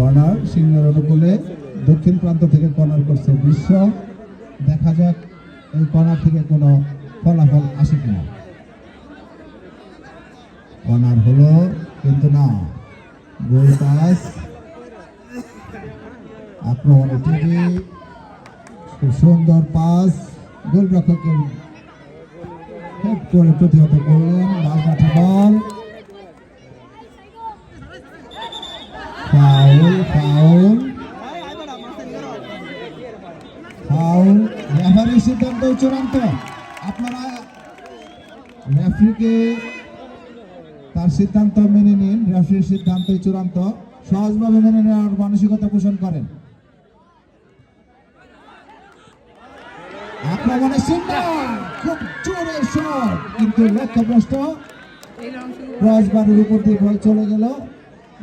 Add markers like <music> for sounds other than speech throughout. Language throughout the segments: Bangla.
কর্নার সিংহের অনুকূলে দক্ষিণ প্রান্ত থেকে কর্নার করছে বিশ্ব। দেখা যাক এই কর্নার থেকে কোনো ফলাফল আসে কিনা কর্নার হলো কিন্তু না। Goal pass. আক্রমণে টিভি। খুব সুন্দর পাস। গোলরক্ষকের হেড করে প্রতিহত করলেন। মাঝমাঠে বল। ফাউল ফাউল ফাউল রেফারির সিদ্ধান্ত চূড়ান্ত। আপনারা রেফারিকে তার সিদ্ধান্ত মেনে নিন। রেফারির সিদ্ধান্ত চূড়ান্ত সহজভাবে মেনে নেওয়ার মানসিকতা পোষণ করেন। আক্রমণের সিদ্ধান্ত খুব জোরে শট কিন্তু লক্ষ্যভ্রষ্ট ক্রসবারের উপর দিয়ে বল চলে গেল।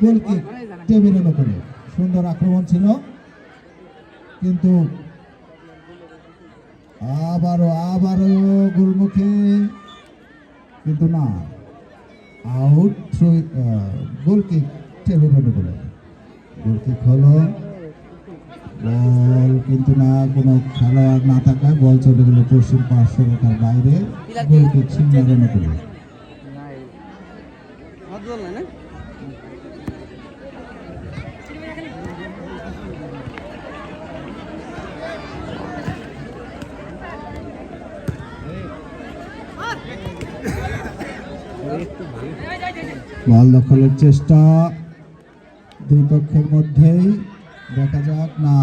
গোল কিক টেবিলের উপরে সুন্দর আক্রমণ ছিল। কিন্তু আবারও আবারও গোলমুখে। কিন্তু না, আউট থ্রো গোল কিক টেবিলের উপরে গোল কিক হলো। বল কিন্তু না, কোনো খেলোয়াড় না থাকায় বল চলে গেল পশ্চিম পার্শ্ব রেখার বাইরে। গোল কিক সিংহের বল দখলের চেষ্টা। দুই পক্ষের মধ্যেই দেখা যাক না।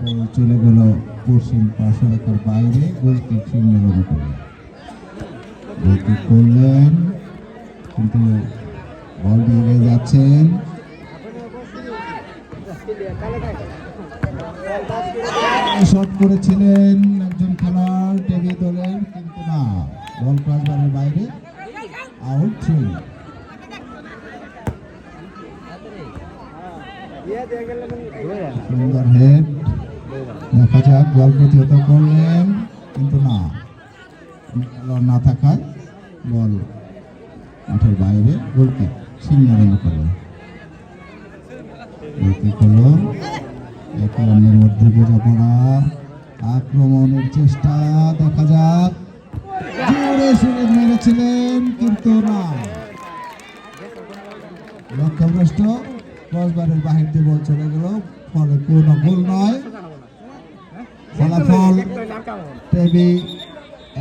বল চলে গেল পশ্চিম পার্শ্বরেখার বাইরে। গোলকিক সিংহের অনুকূলে গোলকিক করলেন, কিন্তু বল এগিয়ে যাচ্ছেন। শট করেছিলেন একজন খেলোয়াড় টেবি দলের কিন্তু না। বল ক্রসবারের বাইরে আউট থ্রি সুন্দর হেড দেখা যাক, বল প্রতিহত করলেন কিন্তু না। না থাকায় বল মাঠের বাইরে। গোলকিক সিংহারণ করলেন গোলকিক হলো একে অন্যের মধ্যে বোঝাপড়া। আক্রমণের চেষ্টা, দেখা যাক। সুরে মেরেছিলেন কিন্তু না লক্ষ্যভ্রষ্ট ক্রসবারের বাহির দিয়ে বল চলে গেল, ফলে কোনো নয়। ফলাফল টেবি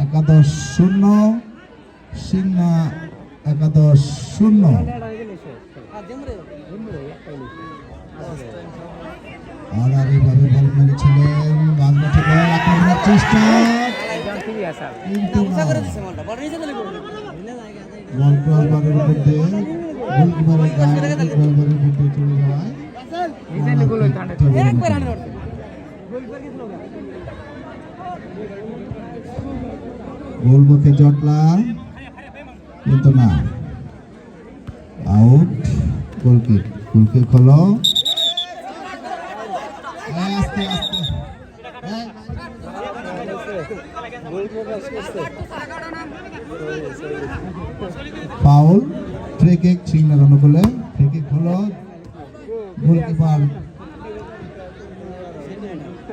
একাদশ শূন্য, সিংহা একাদশ শূন্য। আড়াআড়িভাবে বল মেরেছিলেন বল আক্রমণের চেষ্টা। কিন্তু না বল ক্রসবারের উপর দিয়ে গোলকিপারের গায়ে ক্রসবারের যাওয়ায় গোলমুখে জটলা কিন্তু না আউট গোলকিক গোলকিক হলো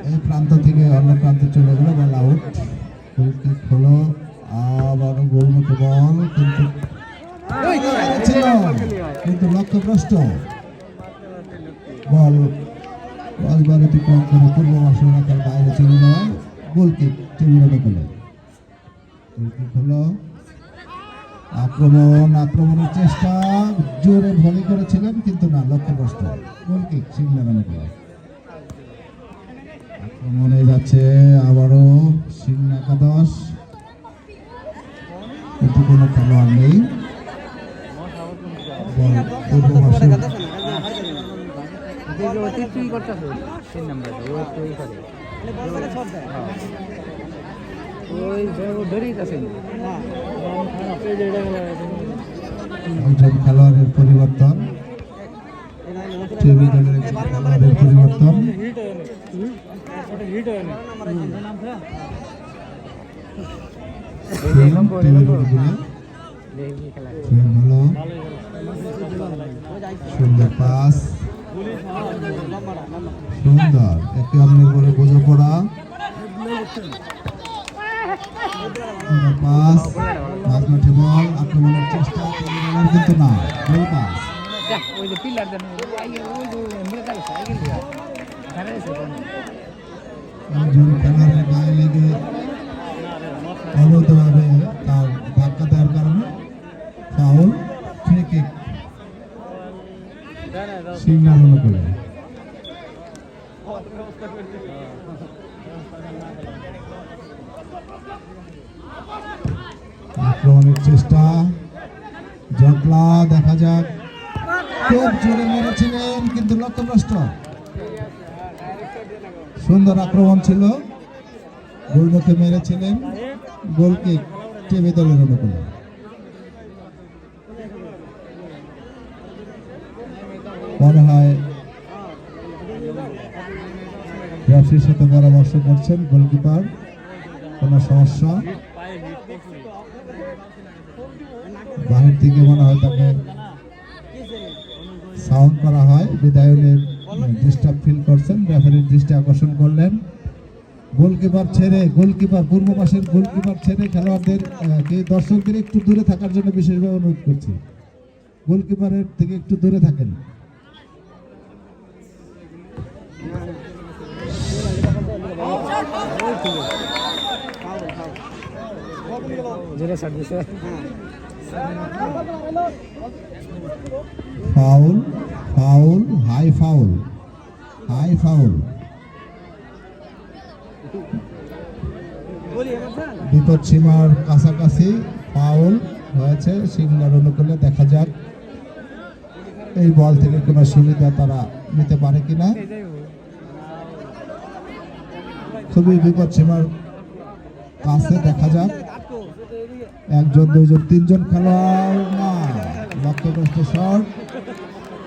এই প্রান্ত থেকে অন্য প্রান্তে চলে গেল বল আউট হলো আবারও গোলমুখে বল কিন্তু ছিল কিন্তু লক্ষ্যভ্রষ্ট বল বল অতিক্রম করে পূর্ব বাইরে চলে যাওয়ায় হলো। আক্রমণ আক্রমণের চেষ্টা জোরে ভলি করেছিলেন কিন্তু না লক্ষ্যভ্রষ্ট গোল কিক সিগন্যাল অনুকূলে আক্রমণে যাচ্ছে আবারও সিং একাদশ। কিন্তু কোনো খেলোয়াড় নেই। খেলোয়াড়ের পরিবর্তন। টেবিল দলের একজন খেলোয়াড়ের পরিবর্তন সুন্দর পাস বলে বোঝাপড়া সুন্দর পাস মাঝমাঠে বল আক্রমণের চেষ্টা কিন্তু না পাস যাক খুব জোরে মেরেছিলেন, কিন্তু লক্ষ্যভ্রষ্ট সুন্দর আক্রমণ ছিল। গোলমুখে মেরেছিলেন। গোল কিক টেবে দলের অনুকূলে মনে হয় ব্যবসায়ীর সাথে পরামর্শ করছেন গোলকিপার। কোনো সমস্যা? বাহির থেকে মনে হয় তাকে সাউন্ড করা হয়। বিদায়নের ডিস্টার্ব ফিল করছেন। রেফারির দৃষ্টি আকর্ষণ করলেন। গোলকিপার ছেড়ে গোলকিপার পূর্ব পাশের গোলকিপার ছেড়ে খেলোয়াড়দের দর্শকদের একটু দূরে থাকার জন্য বিশেষভাবে অনুরোধ করছি। গোলকিপারের থেকে একটু দূরে থাকেন। ছাড় দিছে ফাউল ফাউল হাই ফাউল হাই ফাউল বিপদ সীমার কাছাকাছি ফাউল হয়েছে। সিগনার অনুকূলে দেখা যাক এই বল থেকে কোনো সুবিধা তারা নিতে পারে কিনা। খুবই বিপদ সীমার কাছে দেখা যাক। একজন দুইজন তিনজন খেলোয়াড়। না লক্ষ্যগ্রস্ত শট।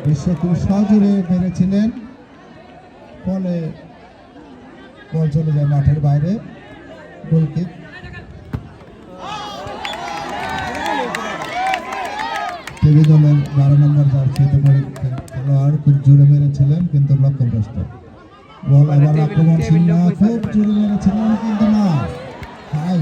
বিশ্ব খুব সজোরে মেরেছিলেন। ফলে বল চলে যায় মাঠের বাইরে। গোলকিক। টিভি দলের বারো নম্বর জার্সিতে খেলোয়াড় খুব জোরে মেরেছিলেন কিন্তু লক্ষ্যভ্রষ্ট। বল আবার আক্রমণশীল না খুব জোরে মেরেছিলেন কিন্তু না। হাই।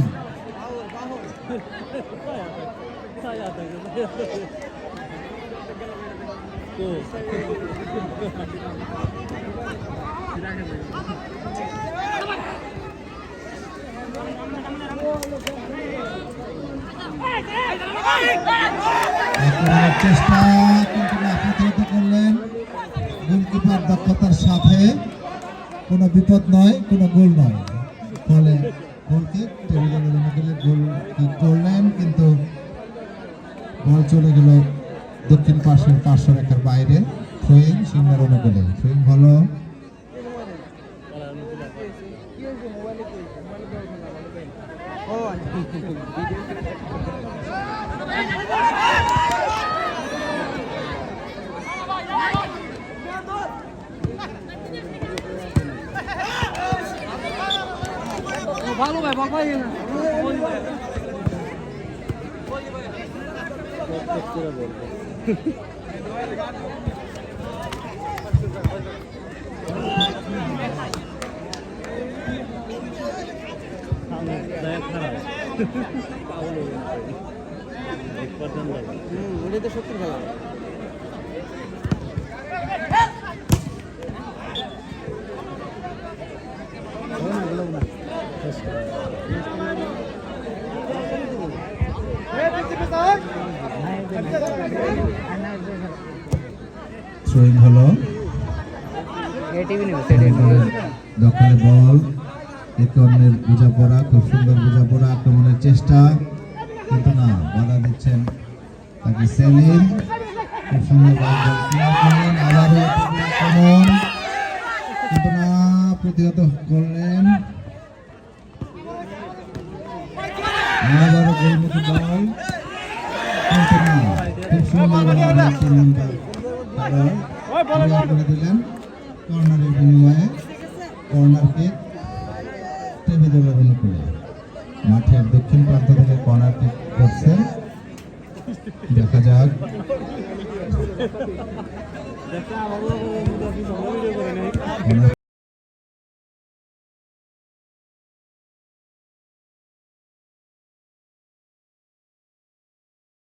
চেষ্টা করলেন গোলকিপার দক্ষতার সাথে কোনো বিপদ নয় কোনো গোল নয়। ফলে টেবিলের অনুকূলে গোল কিক করলেন কিন্তু বল চলে গেল দক্ষিণ পাশের পার্শ্ব রেখার বাইরে। ফ্রোয়িং সিংহের অনুকূলে। ফ্রোয়িং হলো <laughs> ভালো ভাই বল ভাই। <laughs> ওটা তো সত্যি খেলা। থ্রোয়িং হলো। দখলে বল একে অন্যের বোঝাপড়া, খুব সুন্দর বোঝাপড়া, আক্রমণের চেষ্টা। কিন্তু না, বাধা দিচ্ছেন তাকে সেলিম। খুব সুন্দর প্রতিহত করলেন। খুব সুন্দর তার করে দিলেন বিনিময়ে। কর্নার কিক মাঠের দক্ষিণ প্রান্ত থেকে কর্নার কিক করছেন দেখা যাক।